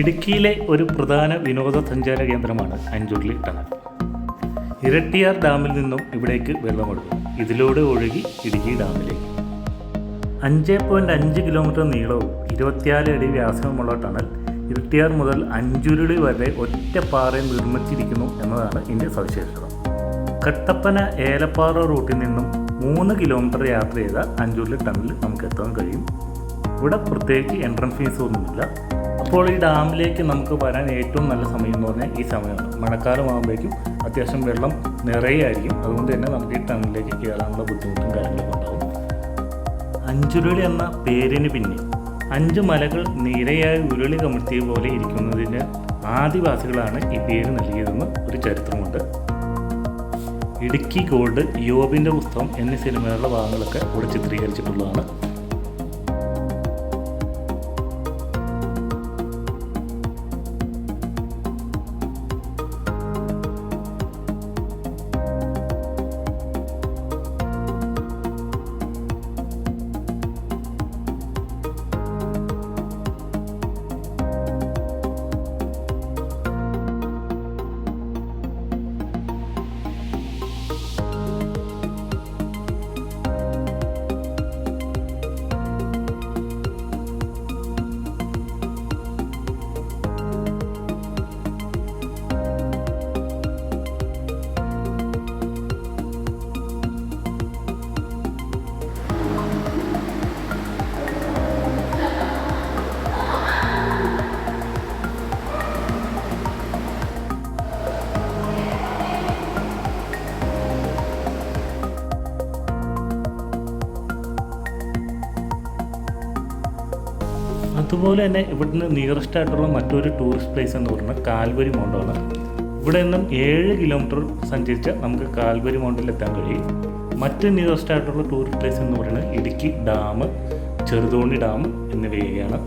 ഇടുക്കിയിലെ ഒരു പ്രധാന വിനോദസഞ്ചാര കേന്ദ്രമാണ് അഞ്ചുരുളി ടണൽ. ഇരട്ടിയാർ ഡാമിൽ നിന്നും ഇവിടേക്ക് വെള്ളമൊഴുകും ഇതിലൂടെ ഒഴുകി ഇടുക്കി ഡാമിലേക്ക്. അഞ്ച് പോയിന്റ് അഞ്ച് കിലോമീറ്റർ നീളവും ഇരുപത്തിയാൽ അടി വ്യാസവുമുള്ള ടണൽ ഇരട്ടിയാർ മുതൽ അഞ്ചുരുളി വരെ ഒറ്റ പാറയിൽ നിർമ്മിച്ചിരിക്കുന്നു എന്നതാണ് ഇതിന്റെ സവിശേഷത. കട്ടപ്പന ഏലപ്പാറ റൂട്ടിൽ നിന്നും മൂന്ന് കിലോമീറ്റർ യാത്ര ചെയ്താൽ അഞ്ചുരുളി ടണലിൽ നമുക്ക് എത്താൻ കഴിയും. ഇവിടെ പ്രത്യേകിച്ച് എൻട്രൻസ് ഫീസ് ഒന്നുമില്ല. അപ്പോൾ ഈ ഡാമിലേക്ക് നമുക്ക് വരാൻ ഏറ്റവും നല്ല സമയം എന്ന് പറഞ്ഞാൽ ഈ സമയമാണ്. മഴക്കാലം മഴക്കാലമാകുമ്പോഴേക്കും അത്യാവശ്യം വെള്ളം നിറയെ ആയിരിക്കും അതുകൊണ്ട് തന്നെ നമുക്ക് ഈ ടണലിലേക്ക് കയറാനുള്ള ബുദ്ധിമുട്ടും കാര്യങ്ങളൊക്കെ ഉണ്ടാവും. അഞ്ചുരുളി എന്ന പേരിന് പിന്നെ അഞ്ച് മലകൾ നിരയായി ഉരുളി കമിഴ്ത്തിയ പോലെ ഇരിക്കുന്നതിന് ആദിവാസികളാണ് ഈ പേര് നൽകിയതെന്ന് ഒരു ചരിത്രമുണ്ട്. ഇടുക്കി ഗോൾഡ് യോബിന്റെ പുസ്തകം എന്നീ സിനിമകളുടെ ഭാഗങ്ങളൊക്കെ ഇവിടെ ചിത്രീകരിച്ചിട്ടുള്ളതാണ്. അതുപോലെ തന്നെ ഇവിടുന്ന് നിയറസ്റ്റ് ആയിട്ടുള്ള മറ്റൊരു ടൂറിസ്റ്റ് പ്ലേസ് എന്ന് പറയുന്നത് കാൽവരി മൗണ്ടാണ് ഇവിടെ നിന്നും ഏഴ് കിലോമീറ്റർ സഞ്ചരിച്ച് നമുക്ക് കാൽവരി മൗണ്ടിൽ എത്താൻ കഴിയും. മറ്റ് നിയറസ്റ്റ് ആയിട്ടുള്ള ടൂറിസ്റ്റ് പ്ലേസ് എന്ന് പറയുന്നത് ഇടുക്കി ഡാം ചെറുതോണി ഡാം എന്നിവയൊക്കെയാണ്.